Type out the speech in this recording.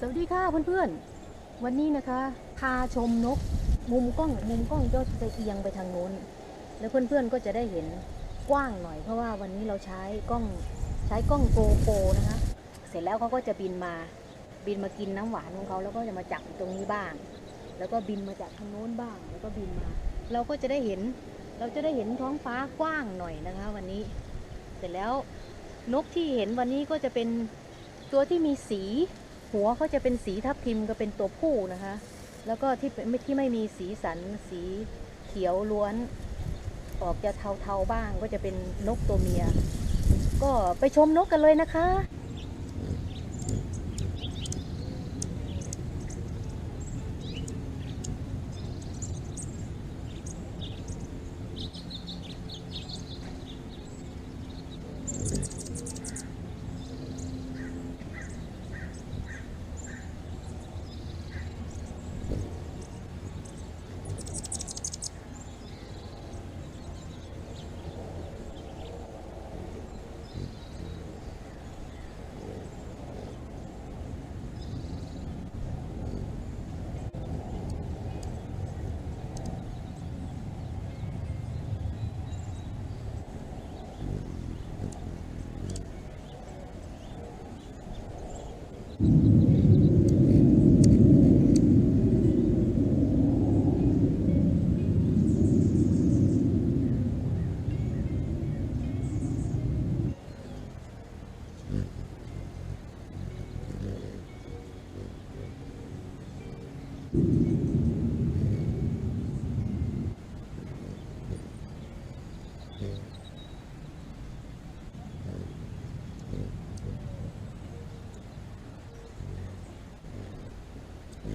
สวัสดีค่ะเพื่อนๆ วันนี้นะคะ พาชมนก มุมกล้อง มุมกล้องก็จะเอียงไปทางโน้น แล้วเพื่อนๆก็จะได้เห็นกว้างหน่อยเพราะว่าวันนี้เราใช้กล้องใช้กล้องโกโปนะคะ เสร็จแล้วเขาก็จะบินมาบินมากินน้ำหวานของเขาแล้วก็จะมาจับตรงนี้บ้าง แล้วก็บินมาจากทางโน้นบ้าง แล้วก็บินมา เราก็จะได้เห็นเราจะได้เห็นท้องฟ้ากว้างหน่อยนะคะ วันนี้ เสร็จแล้วนกที่เห็นวันนี้ก็จะเป็นตัวที่มีสี หัวเขาจะเป็นสีทับทิมก็เป็นตัวผู้นะคะ แล้วก็ที่ไม่ที่ไม่มีสีสันสีเขียวล้วน ออกจะเทาๆบ้างก็จะเป็นนกตัวเมีย ก็ไปชมนกกันเลยนะคะ Thank mm -hmm. you.